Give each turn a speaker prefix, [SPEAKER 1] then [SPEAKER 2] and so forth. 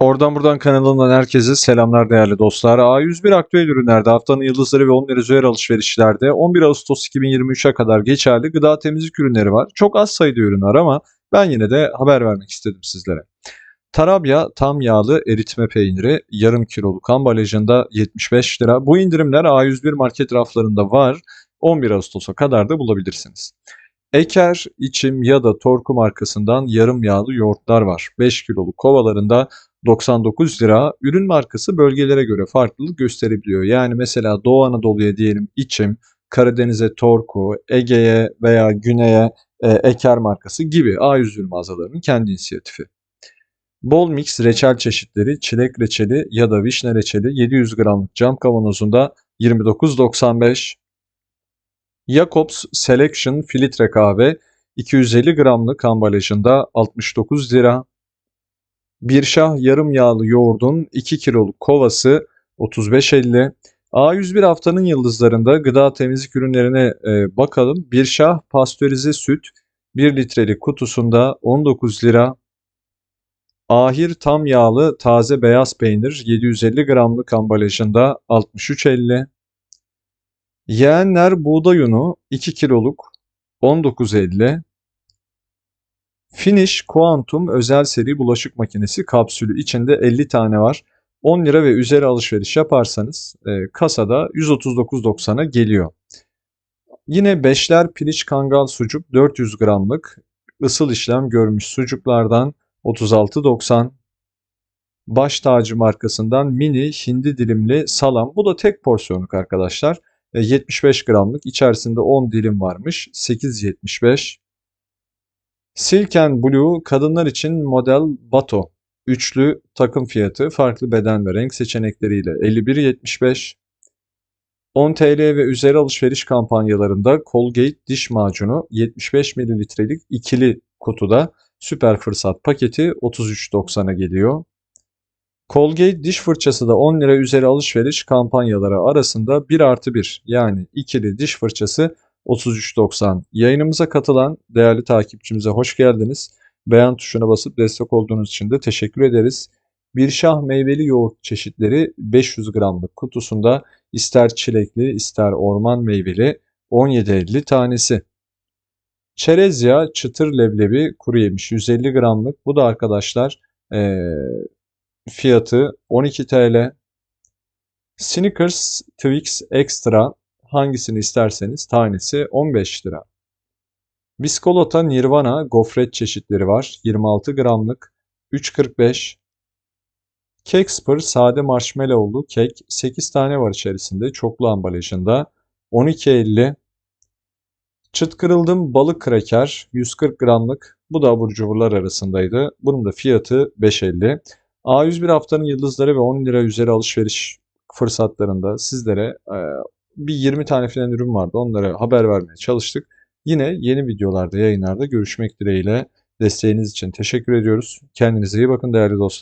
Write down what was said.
[SPEAKER 1] Oradan buradan kanalından herkese selamlar değerli dostlar. A101 aktüel ürünlerde haftanın yıldızları ve 10 lira üzeri alışverişlerde 11 Ağustos 2023'e kadar geçerli gıda temizlik ürünleri var. Çok az sayıda ürün var ama ben yine de haber vermek istedim sizlere. Tarabya tam yağlı eritme peyniri yarım kiloluk ambalajında 75 lira. Bu indirimler A101 market raflarında var. 11 Ağustos'a kadar da bulabilirsiniz. Eker, İçim ya da Torku markasından yarım yağlı yoğurtlar var. 5 kiloluk kovalarında 99 lira. Ürün markası bölgelere göre farklılık gösterebiliyor. Yani mesela Doğu Anadolu'ya diyelim İçim, Karadeniz'e Torku, Ege'ye veya Güney'e e, Eker markası gibi A101 mağazalarının kendi inisiyatifi. Bol mix reçel çeşitleri, çilek reçeli ya da vişne reçeli 700 gramlık cam kavanozunda 29.95. Jacobs Selection filtre kahve 250 gramlık ambalajında 69 lira. Bir şah yarım yağlı yoğurdun 2 kiloluk kovası 35.50. A101 haftanın yıldızlarında gıda temizlik ürünlerine e, bakalım. Bir şah pastörize süt 1 litrelik kutusunda 19 lira. Ahir tam yağlı taze beyaz peynir 750 gramlık ambalajında 63.50. Yeğenler buğday unu 2 kiloluk 19.50. Finish Quantum özel seri bulaşık makinesi kapsülü içinde 50 tane var. 10 lira ve üzeri alışveriş yaparsanız e, kasada 139.90'a geliyor. Yine beşler piliç kangal sucuk 400 gramlık ısıl işlem görmüş sucuklardan 36.90. Baş tacı markasından mini hindi dilimli salam. Bu da tek porsiyonluk arkadaşlar. E, 75 gramlık içerisinde 10 dilim varmış. 8.75. Silken Blue kadınlar için model Bato. Üçlü takım fiyatı farklı beden ve renk seçenekleriyle 51.75. 10 TL ve üzeri alışveriş kampanyalarında Colgate diş macunu 75 mililitrelik ikili kutuda süper fırsat paketi 33.90'a geliyor. Colgate diş fırçası da 10 lira üzeri alışveriş kampanyaları arasında 1 artı 1 yani ikili diş fırçası 33.90. Yayınımıza katılan değerli takipçimize hoş geldiniz. Beğen tuşuna basıp destek olduğunuz için de teşekkür ederiz. Bir şah meyveli yoğurt çeşitleri 500 gramlık kutusunda ister çilekli ister orman meyveli 17.50 tanesi. Çerez yağı çıtır leblebi kuru yemiş 150 gramlık. Bu da arkadaşlar ee, fiyatı 12 TL. Snickers Twix Extra hangisini isterseniz tanesi 15 lira. Biskolata Nirvana gofret çeşitleri var. 26 gramlık 3.45. Kekspır sade marshmallowlu kek 8 tane var içerisinde çoklu ambalajında 12.50. Çıt kırıldım balık kraker 140 gramlık bu da abur cuburlar arasındaydı. Bunun da fiyatı 5.50. A101 haftanın yıldızları ve 10 lira üzeri alışveriş fırsatlarında sizlere e, bir 20 tane falan ürün vardı. Onlara haber vermeye çalıştık. Yine yeni videolarda, yayınlarda görüşmek dileğiyle. Desteğiniz için teşekkür ediyoruz. Kendinize iyi bakın değerli dostlar.